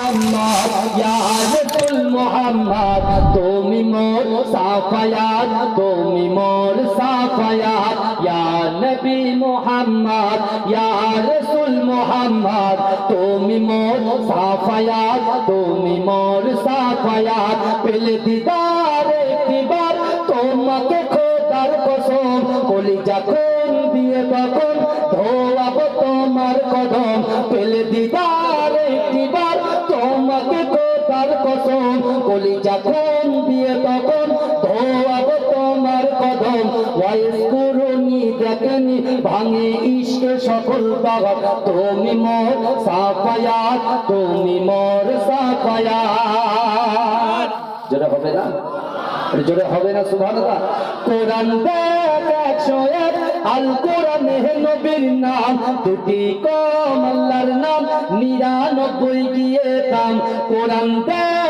মোহাম্মদ ইয়া রাসূল মোহাম্মদ, তুমি মোর সাফায়াত, তুমি মোর সাফায়াত, ইয়া নবী মোহাম্মদ, ইয়া রাসূল মোহাম্মদ, তুমি মোর সাফায়াত, তুমি মোর সাফায়াত পেল দিদার দিয়ে তখন ধোয়াব তোমার কদম পেল দিদার কলিজা কোন দিয়ে তখন ধোয়াব তোমার কদম। ভাঙে ইশকে সকল দাগাত তুমি মোর সাফায়াত, তুমি মোর সাফায়াত। যেটা হবে না? জোরে হবে না, সুবহানাল্লাহ। কোরআন আল কোরআনে নবীর নাম। দুটি কম নাম, নিরানব্বই গিয়ে দাম। কোরআন দেখ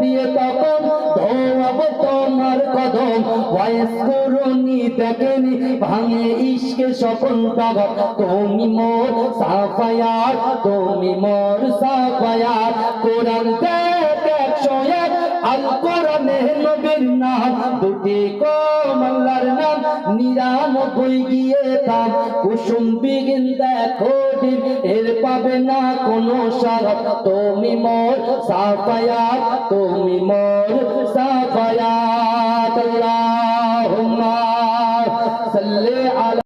দিয়ে তখন ধোয়াব তোমার কদম। বয়স করুনি দেখেনি, ভাঙে তুমি মোর সাফায়ার, তুমি মোর সাফায়ার। কোরআন দেখ আল কোরআনে নবীর নাম। দুটি আল্লাহর নাম কই গিয়ে তাম কুসুম বিগিন দেখো এর পাবে না কোনো সারা তুমি মোর সাফায়া তুমি মোর সাফায়া আল্লাহুম্মা সাল্লি আলা